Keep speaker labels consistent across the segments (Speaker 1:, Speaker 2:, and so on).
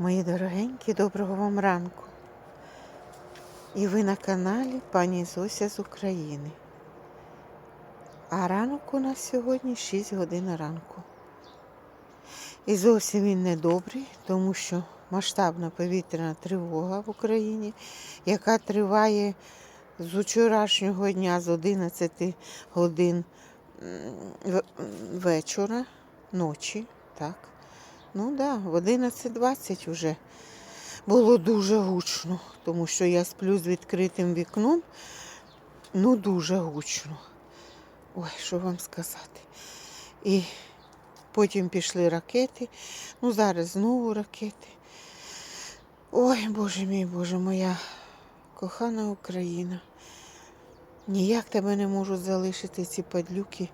Speaker 1: Мої дорогенькі, доброго вам ранку. І ви на каналі пані Зося з України. А ранок у нас сьогодні 6 годин ранку. І зовсім він не добрий, тому що масштабна повітряна тривога в Україні, яка триває з вчорашнього дня з 11 годин вечора, ночі, так. Ну да, в 11.20 вже було дуже гучно, тому що я сплю з відкритим вікном. Ну, дуже гучно. Ой, що вам сказати. І потім пішли ракети. Ну, зараз знову ракети. Ой, Боже мій, Боже, моя кохана Україна. Ніяк тебе не можу залишити ці падлюки.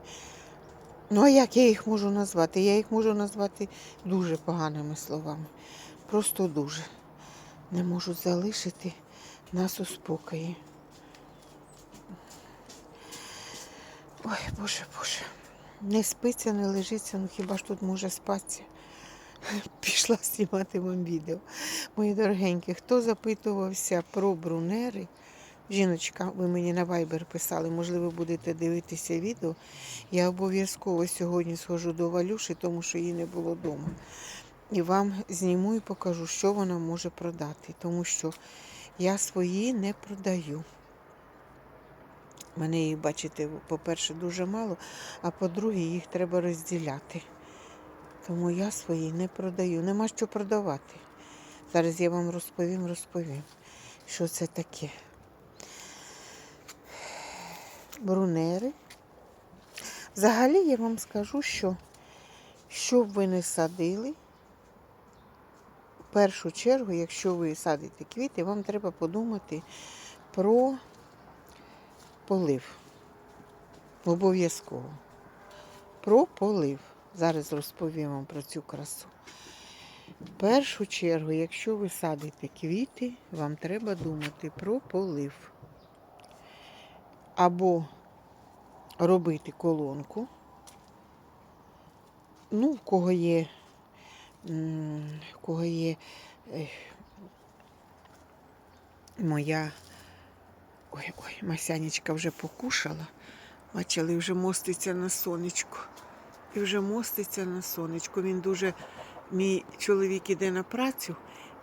Speaker 1: Ну, а як я їх можу назвати? Я їх можу назвати дуже поганими словами. Просто дуже. Не можу залишити нас у спокої. Ой, Боже, Боже. Не спиться, не лежиться, ну хіба ж тут може спатися? Пішла знімати вам відео. Мої дорогенькі, хто запитувався про брунери? Жіночка, ви мені на Viber писали, можливо, будете дивитися відео. Я обов'язково сьогодні схожу до Валюші, тому що її не було вдома. І вам зніму і покажу, що вона може продати. Тому що я свої не продаю. Мене їх, бачите, по-перше, дуже мало, а по-друге, їх треба розділяти. Тому я свої не продаю. Нема що продавати. Зараз я вам розповім, розповім, що це таке. Брунери. Взагалі я вам скажу, що що б ви не садили, в першу чергу, якщо ви садите квіти, вам треба подумати про полив. Обов'язково. Про полив. Зараз розповім вам про цю красу. В першу чергу, якщо ви садите квіти, вам треба думати про полив. Або робити колонку. Ну, в кого є, в кого є е, моя. Ой, ой, Масянечка вже покушала. Бачили, вже моститься на сонечку. І вже моститься на сонечку. Він дуже, мій чоловік іде на працю,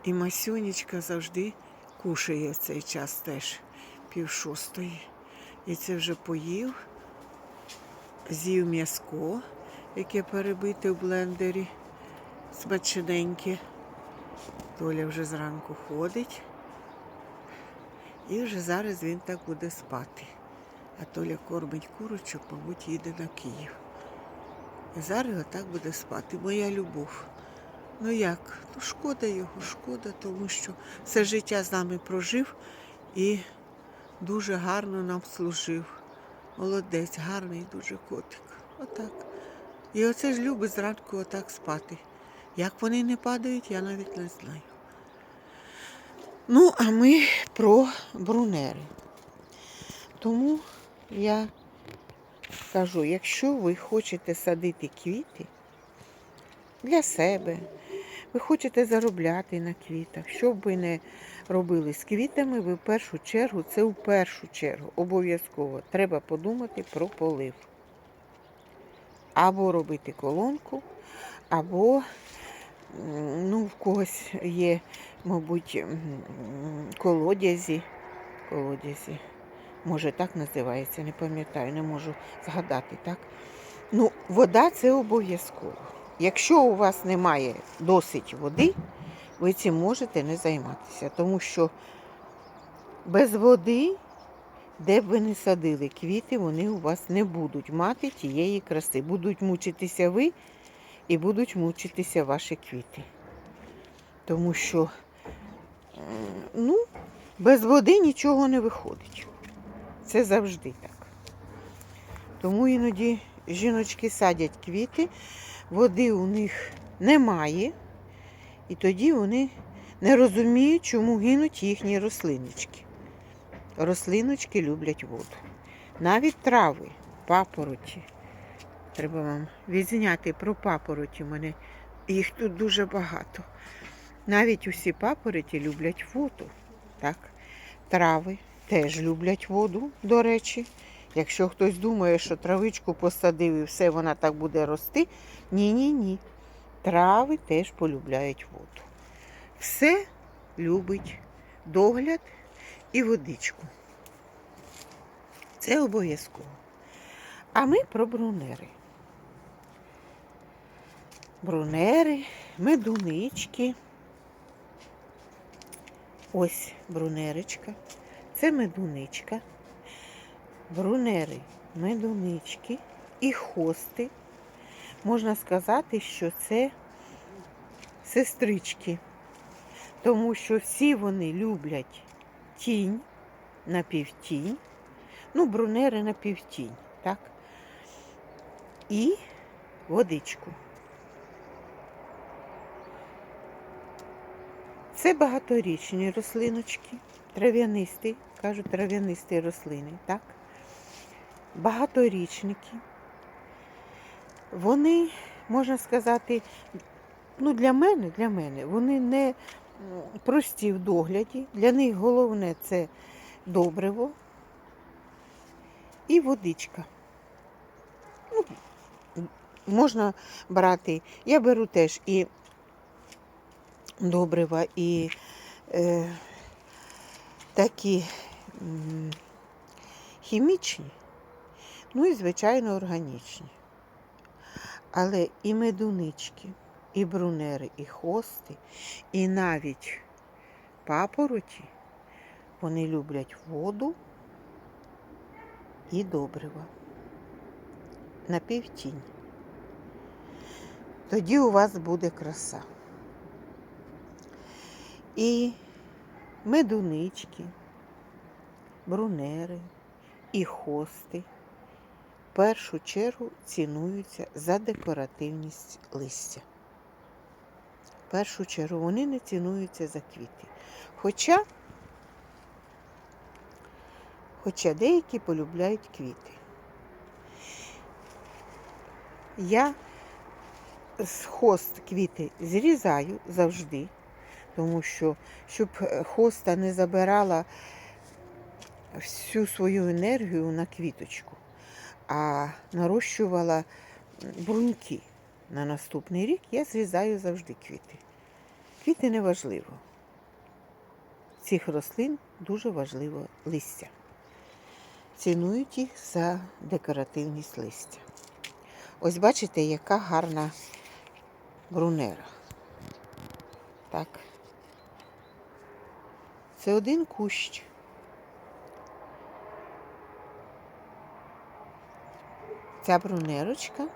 Speaker 1: і Масюнечка завжди кушає в цей час теж пів шостої. І це вже поїв, з'їв м'язко, яке перебите в блендері, смачненьке. Толя вже зранку ходить. І вже зараз він так буде спати. А Толя кормить курочок, мабуть, їде на Київ. І зараз отак буде спати. Моя любов. Ну як? Ну шкода його, шкода, тому що все життя з нами прожив і дуже гарно нам служив. Молодець, гарний дуже котик. Отак. І оце ж любить зранку отак спати. Як вони не падають, я навіть не знаю. Ну, а ми про брунери. Тому я кажу, якщо ви хочете садити квіти для себе, ви хочете заробляти на квітах, що б ви не робили з квітами, ви в першу чергу, це в першу чергу обов'язково треба подумати про полив. Або робити колонку, або ну, в когось є, мабуть, колодязі. Колодязі. Може, так називається, не пам'ятаю, не можу згадати, так? Ну, вода це обов'язково. Якщо у вас немає досить води, ви цим можете не займатися, тому що без води, де б ви не садили квіти, вони у вас не будуть мати тієї краси. Будуть мучитися ви і будуть мучитися ваші квіти. Тому що ну, без води нічого не виходить. Це завжди так. Тому іноді жіночки садять квіти, води у них немає, і тоді вони не розуміють, чому гинуть їхні рослиночки. Рослиночки люблять воду. Навіть трави, папороті. Треба вам відзняти про папороті. У мене їх тут дуже багато. Навіть усі папороті люблять воду. Так? Трави теж люблять воду, до речі. Якщо хтось думає, що травичку посадив і все, вона так буде рости. Ні-ні ні. Трави теж полюбляють воду. Все любить догляд і водичку. Це обов'язково. А ми про брунери. Брунери, медунички. Ось брунерочка. Це медуничка. Брунери, медунички і хости. Можна сказати, що це сестрички, тому що всі вони люблять тінь, напівтінь, ну, брунери напівтінь, так? І водичку. Це багаторічні рослиночки, трав'янисті, кажуть, трав'янисті рослини, так? Багаторічники. Вони, можна сказати, ну для мене, для мене, вони не прості в догляді. Для них головне це добриво і водичка. Ну, можна брати, я беру теж і добрива, і е, такі хімічні, ну і, звичайно, органічні. Але і медунички, і брунери, і хости, і навіть папороті, вони люблять воду і добрива на півтінь. Тоді у вас буде краса. І медунички, брунери і хости першу чергу цінуються за декоративність листя. В першу чергу вони не цінуються за квіти. Хоча, хоча деякі полюбляють квіти. Я з хост квіти зрізаю завжди, тому що щоб е, хоста не забирала всю свою енергію на квіточку а нарощувала бруньки. На наступний рік я зрізаю завжди квіти. Квіти не важливо. Цих рослин дуже важливо листя. Цінують їх за декоративність листя. Ось бачите, яка гарна брунера. Так. Це один кущ. Ця брунерочка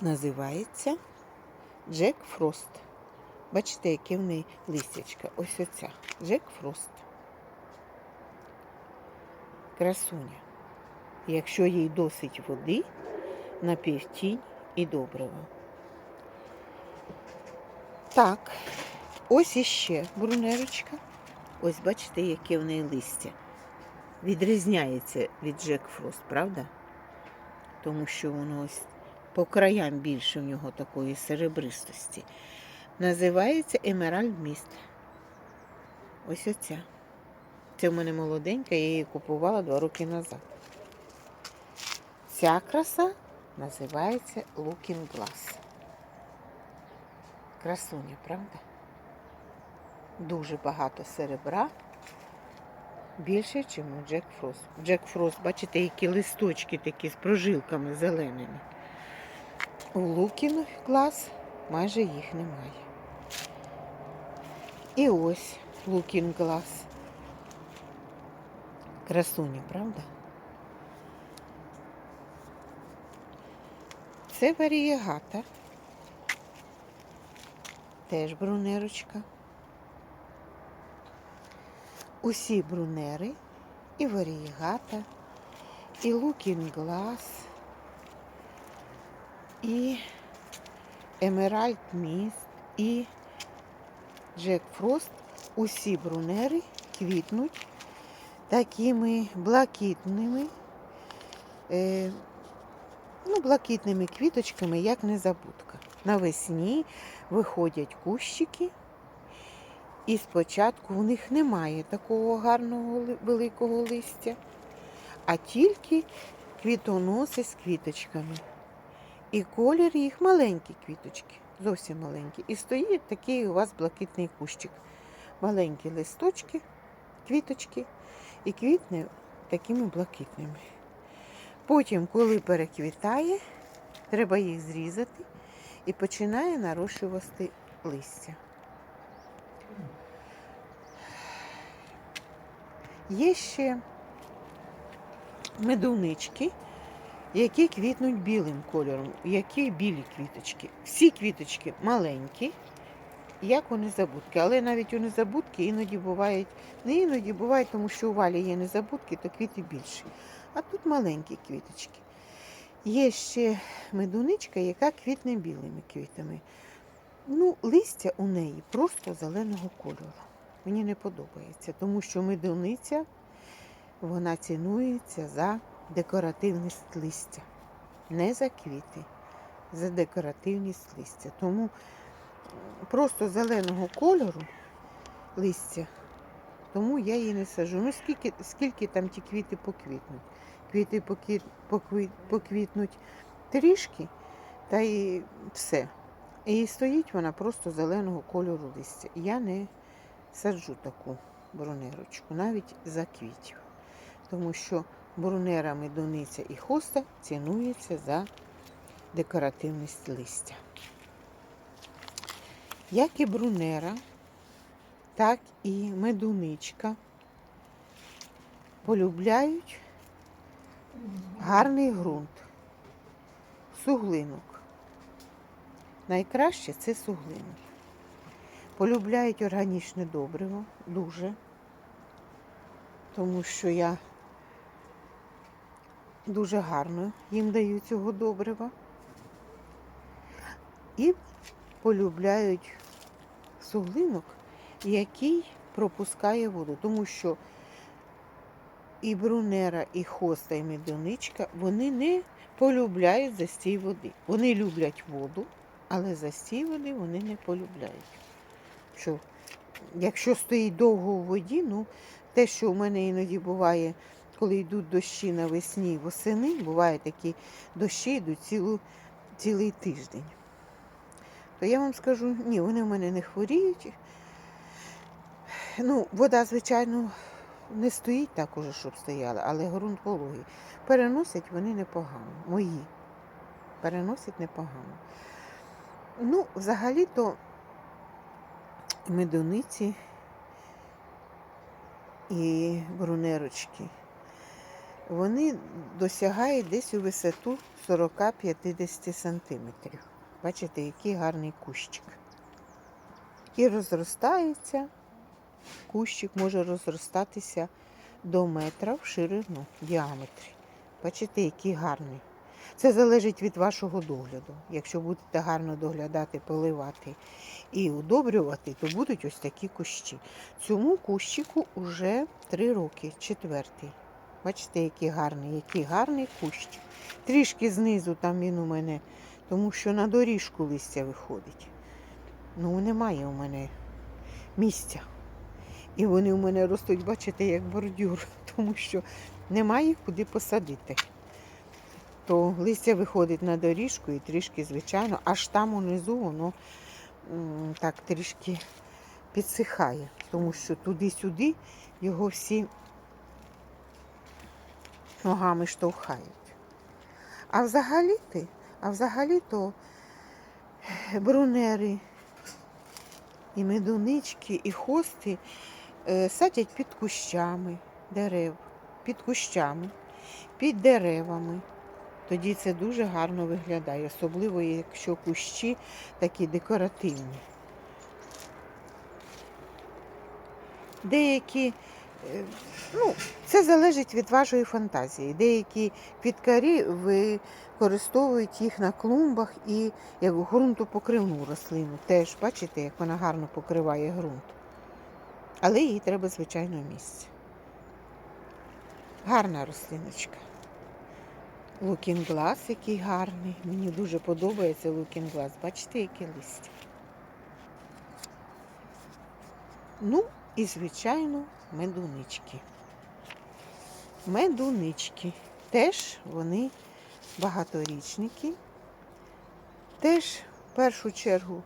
Speaker 1: називається Джек Фрост. Бачите, яке в неї листячка. Ось оця. Джек Фрост. Красуня. Якщо їй досить води, напівтінь і добрива. Так, ось іще брунерочка. Ось бачите, яке в неї листя. Відрізняється від Джек Фрост, правда? Тому що воно ось по краям більше в нього такої серебристості. Називається Емеральд Міст. Ось оця. Це в мене молоденька, я її купувала два роки назад. Ця краса називається Looking Glass. Красуня, правда? Дуже багато серебра більше, ніж у Джек Фрост. Джек Фрост, бачите, які листочки такі з прожилками зеленими. У Лукін клас майже їх немає. І ось Лукін глаз. Красуня, правда? Це варієгата. Теж брунерочка усі брунери, і варієгата, і лукін глас, і Емеральд Міст, і Джек Фрост. Усі брунери квітнуть такими блакитними, е, ну, блакитними квіточками, як незабудка. навесні виходять кущики, і спочатку у них немає такого гарного великого листя, а тільки квітоноси з квіточками. І колір їх маленькі квіточки, зовсім маленькі. І стоїть такий у вас блакитний кущик. Маленькі листочки, квіточки і квітне такими блакитними. Потім, коли переквітає, треба їх зрізати і починає нарощувати листя. Є ще медунички, які квітнуть білим кольором, які білі квіточки. Всі квіточки маленькі, як у незабудки. Але навіть у незабудки іноді бувають, не іноді бувають, тому що у валі є незабудки, то квіти більші. А тут маленькі квіточки. Є ще медуничка, яка квітне білими квітами. Ну, листя у неї просто зеленого кольору. Мені не подобається, тому що медуниця вона цінується за декоративність листя, не за квіти, за декоративність листя. Тому просто зеленого кольору листя, тому я її не сажу. Ну скільки, скільки там ті квіти поквітнуть? Квіти покі- покві- поквітнуть трішки, та і все. І стоїть вона просто зеленого кольору листя. Я не саджу таку брунерочку, навіть за квітів. Тому що брунера, медуниця і хоста цінуються за декоративність листя. Як і брунера, так і медуничка полюбляють гарний ґрунт, суглинок. Найкраще це суглинок. Полюбляють органічне добриво дуже, тому що я дуже гарно їм даю цього добрива. І полюбляють суглинок, який пропускає воду, тому що і брунера, і хоста, і медуничка, вони не полюбляють застій води. Вони люблять воду, але застій води вони не полюбляють. Що, якщо стоїть довго у воді, ну те, що у мене іноді буває, коли йдуть дощі навесні восени, бувають такі дощі йдуть цілу, цілий тиждень. То я вам скажу, ні, вони в мене не хворіють. Ну, вода, звичайно, не стоїть так уже, щоб стояла, але ґрунт вологий. Переносять вони непогано. Мої. Переносять непогано. Ну, взагалі-то медуниці і брунерочки. Вони досягають десь у висоту 40-50 сантиметрів. Бачите, який гарний кущик. І розростається. Кущик може розростатися до метра в ширину діаметрі. Бачите, який гарний. Це залежить від вашого догляду. Якщо будете гарно доглядати, поливати і удобрювати, то будуть ось такі кущі. Цьому кущику вже три роки, четвертий. Бачите, який гарний, який гарний кущ. Трішки знизу там він у мене, тому що на доріжку листя виходить. Ну, немає у мене місця. І вони у мене ростуть, бачите, як бордюр, тому що немає куди посадити. То листя виходить на доріжку і трішки, звичайно, аж там унизу воно так трішки підсихає, тому що туди-сюди його всі ногами штовхають. А взагалі-то, а взагалі-то брунери, і медунички, і хости е, садять під кущами дерев, під кущами, під деревами. Тоді це дуже гарно виглядає, особливо якщо кущі такі декоративні. Деякі, е, ну, це залежить від вашої фантазії. Деякі квіткарі використовують їх на клумбах і як ґрунтопокривну рослину. Теж бачите, як вона гарно покриває ґрунт. Але їй треба, звичайно, місце. Гарна рослиночка. Лукінглас, який гарний. Мені дуже подобається лукінглас. Бачите, яке листя. Ну, і, звичайно, медунички. Медунички. Теж вони багаторічники. Теж в першу чергу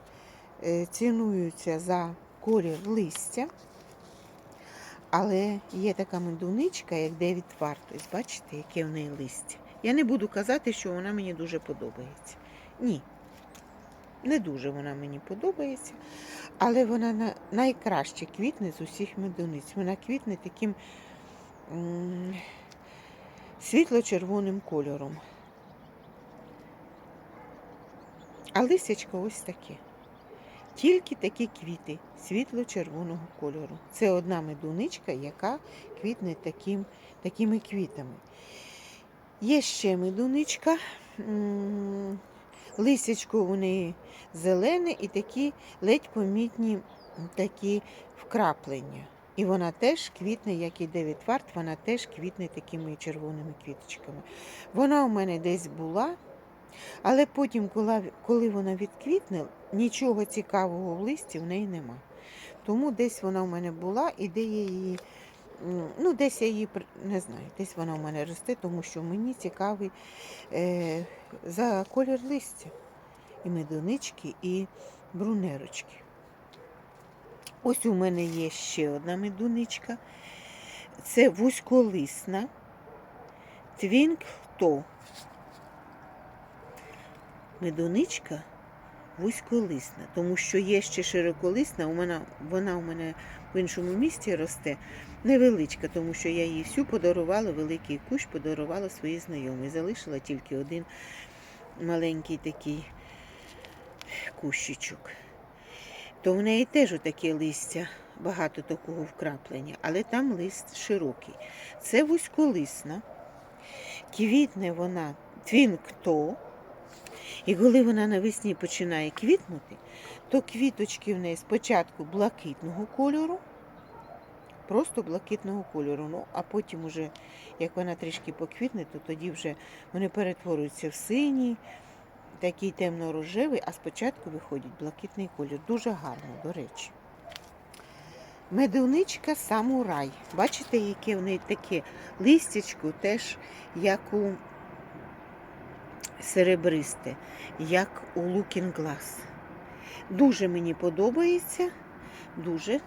Speaker 1: е, цінуються за колір листя. Але є така медуничка, як Девід Варт. Бачите, яке в неї листя. Я не буду казати, що вона мені дуже подобається. Ні. Не дуже вона мені подобається, але вона найкраще квітне з усіх медуниць. Вона квітне таким світло-червоним кольором. А листячко ось таке. Тільки такі квіти світло-червоного кольору. Це одна медуничка, яка квітне таким, такими квітами. Є ще медуничка. м, у неї зелене і такі ледь помітні такі вкраплення. І вона теж квітне, як і Девід Варт, вона теж квітне такими червоними квіточками. Вона у мене десь була, але потім, коли вона відквітне, нічого цікавого в листі в неї нема. Тому десь вона у мене була і де я її. Ну, десь я її не знаю, десь вона у мене росте, тому що мені цікавий е, за колір листя. І медунички, і брунерочки. Ось у мене є ще одна медуничка. Це вузьколисна Твінк То. Медуничка вузьколисна, тому що є ще широколисна, у мене, вона у мене в іншому місті росте невеличка, тому що я її всю подарувала, великий кущ подарувала своїй знайомій. Залишила тільки один маленький такий кущичок. То в неї теж отаке листя, багато такого вкраплення, але там лист широкий. Це вузьколисна. Квітне вона твінкто. І коли вона навесні починає квітнути, то квіточки в неї спочатку блакитного кольору, просто блакитного кольору. Ну, а потім, уже, як вона трішки поквітне, то тоді вже вони перетворюються в синій, такий темно-рожевий, а спочатку виходить блакитний колір. Дуже гарно, до речі. Медуничка самурай. Бачите, яке в неї таке листячко, теж як у серебристе, як у Glass. Дуже мені подобається. Дуже.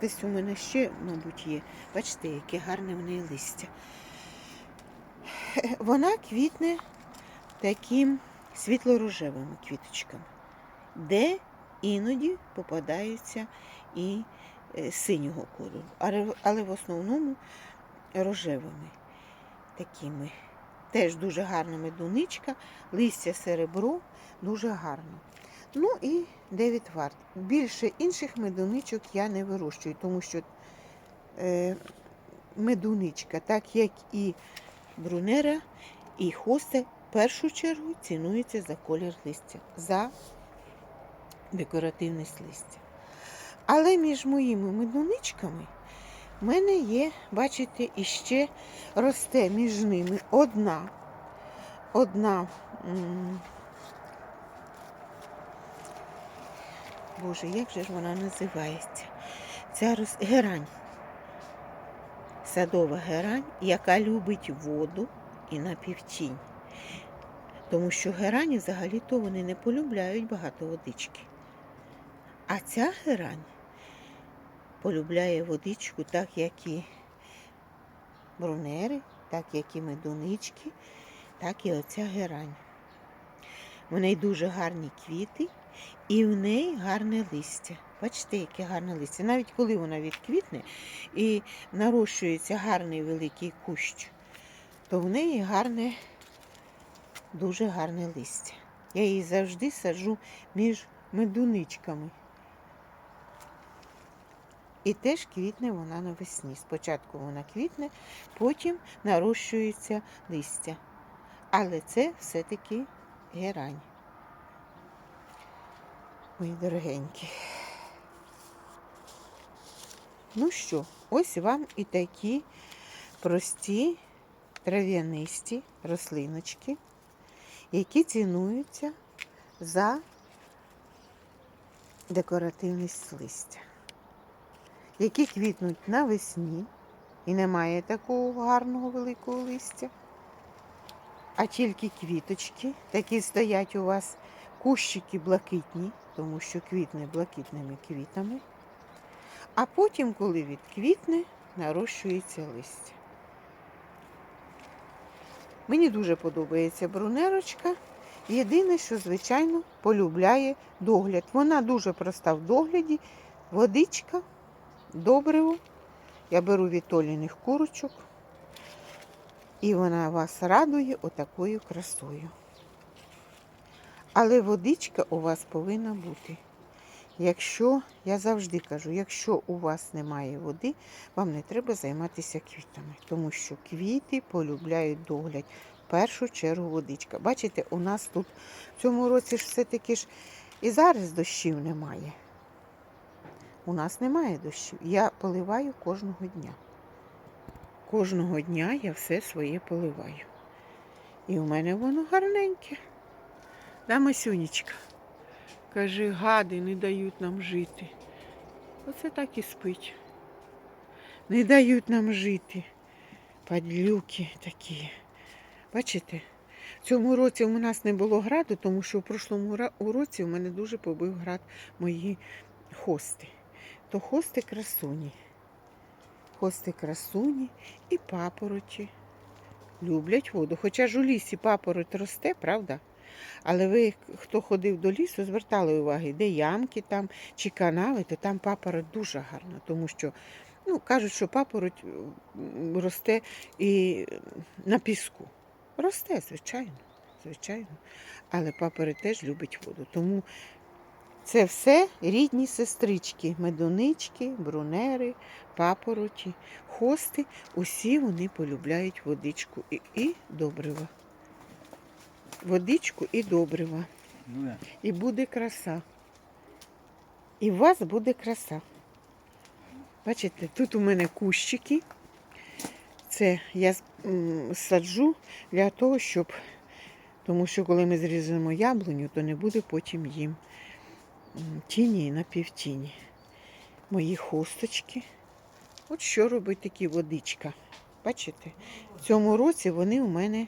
Speaker 1: Десь у мене ще, мабуть, є. Бачите, яке гарне в неї листя. Вона квітне таким світло-рожевими квіточками, де іноді попадаються і е, синього кольору, але в основному рожевими такими. Теж дуже гарна медуничка, листя серебро, дуже гарно. Ну і Девід Варт. Більше інших медуничок я не вирощую, тому що е, медуничка, так як і брунера, і хоста, в першу чергу цінується за колір листя, за декоративність листя. Але між моїми медуничками в мене є, бачите, іще росте між ними одна. Одна. Боже, як же ж вона називається? Ця рос... герань. Садова герань, яка любить воду і напівтінь. Тому що герані взагалі-то вони не полюбляють багато водички. А ця герань полюбляє водичку, так як і брунери, так як і медунички, так і оця герань. В неї дуже гарні квіти і в неї гарне листя. Бачите, яке гарне листя. Навіть коли вона відквітне і нарощується гарний великий кущ, то в неї гарне, дуже гарне листя. Я її завжди саджу між медуничками. І теж квітне вона навесні. Спочатку вона квітне, потім нарощується листя. Але це все-таки герань. Мої дорогенькі. Ну що, ось вам і такі прості трав'янисті рослиночки, які цінуються за декоративність листя, які квітнуть навесні і немає такого гарного великого листя, а тільки квіточки, такі стоять у вас кущики блакитні, тому що квітне блакитними квітами. А потім, коли відквітне, нарощується листя. Мені дуже подобається брунерочка. Єдине, що, звичайно, полюбляє догляд. Вона дуже проста в догляді. Водичка, добриво. Я беру від Толіних курочок. І вона вас радує отакою красою. Але водичка у вас повинна бути. Якщо, я завжди кажу, якщо у вас немає води, вам не треба займатися квітами, тому що квіти полюбляють догляд. В першу чергу водичка. Бачите, у нас тут в цьому році ж все-таки ж і зараз дощів немає. У нас немає дощів. Я поливаю кожного дня. Кожного дня я все своє поливаю. І у мене воно гарненьке. Да, Масюнечка? Каже, гади не дають нам жити. Оце так і спить. Не дають нам жити. Падлюки такі. Бачите? В цьому році у нас не було граду, тому що в прошлому році у мене дуже побив град мої хости. То хости красуні. Хости красуні і папороті. Люблять воду. Хоча ж у лісі папороть росте, правда? Але ви, хто ходив до лісу, звертали уваги, де ямки там чи канави, то там папороть дуже гарна, тому що ну, кажуть, що папороть росте і на піску. Росте, звичайно, звичайно. Але папороть теж любить воду. Тому це все рідні сестрички, медунички, брунери, папороті, хости. Усі вони полюбляють водичку і, і добрива. Водичку і добрива.
Speaker 2: Ну.
Speaker 1: І буде краса. І у вас буде краса. Бачите, тут у мене кущики. Це я саджу для того, щоб. Тому що коли ми зрізаємо яблуню, то не буде потім їм тіні і напівтіні. Мої хосточки. От що робить такі водичка. Бачите? В цьому році вони у мене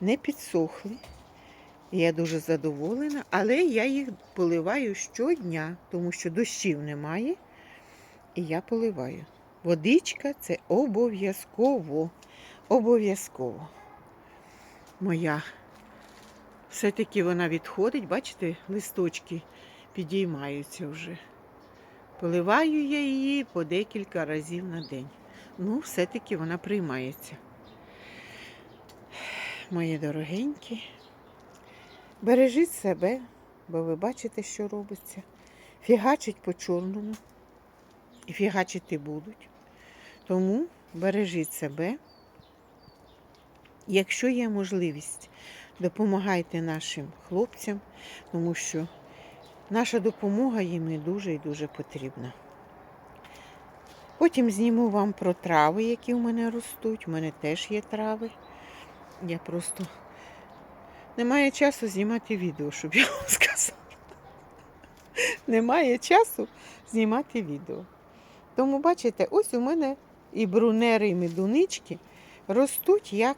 Speaker 1: не підсохли. Я дуже задоволена, але я їх поливаю щодня, тому що дощів немає. І я поливаю. Водичка це обов'язково. Обов'язково. Моя. Все-таки вона відходить, бачите, листочки підіймаються вже. Поливаю я її по декілька разів на день. Ну, все-таки вона приймається. Мої дорогенькі. Бережіть себе, бо ви бачите, що робиться. Фігачить по чорному. І фігачити будуть. Тому бережіть себе. Якщо є можливість, допомагайте нашим хлопцям, тому що наша допомога їм і дуже і дуже потрібна. Потім зніму вам про трави, які в мене ростуть. У мене теж є трави. Я просто немає часу знімати відео, щоб я вам сказала. Немає часу знімати відео. Тому, бачите, ось у мене і брунери, і медунички ростуть як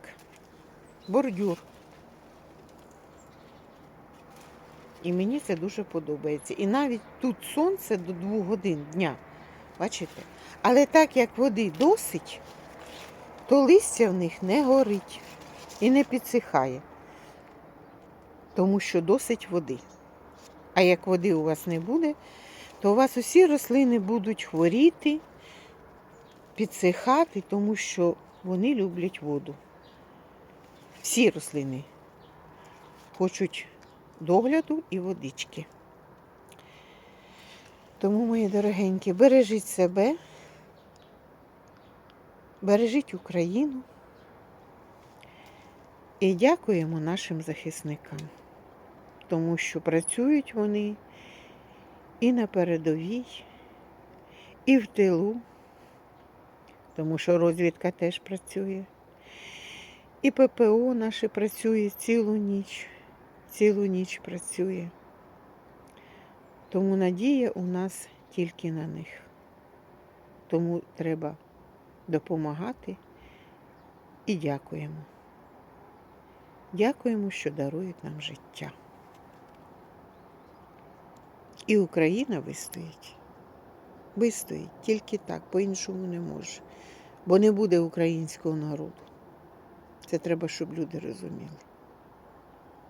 Speaker 1: бордюр. І мені це дуже подобається. І навіть тут сонце до двох годин дня. Бачите? Але так як води досить, то листя в них не горить і не підсихає. Тому що досить води. А як води у вас не буде, то у вас усі рослини будуть хворіти, підсихати, тому що вони люблять воду. Всі рослини хочуть догляду і водички. Тому, мої дорогенькі, бережіть себе, бережіть Україну і дякуємо нашим захисникам, тому що працюють вони і на передовій, і в тилу, тому що розвідка теж працює. І ППО наше працює цілу ніч, цілу ніч працює. Тому надія у нас тільки на них. Тому треба допомагати і дякуємо. Дякуємо, що дарують нам життя. І Україна вистоїть. Вистоїть тільки так, по-іншому не може. Бо не буде українського народу. Це треба, щоб люди розуміли.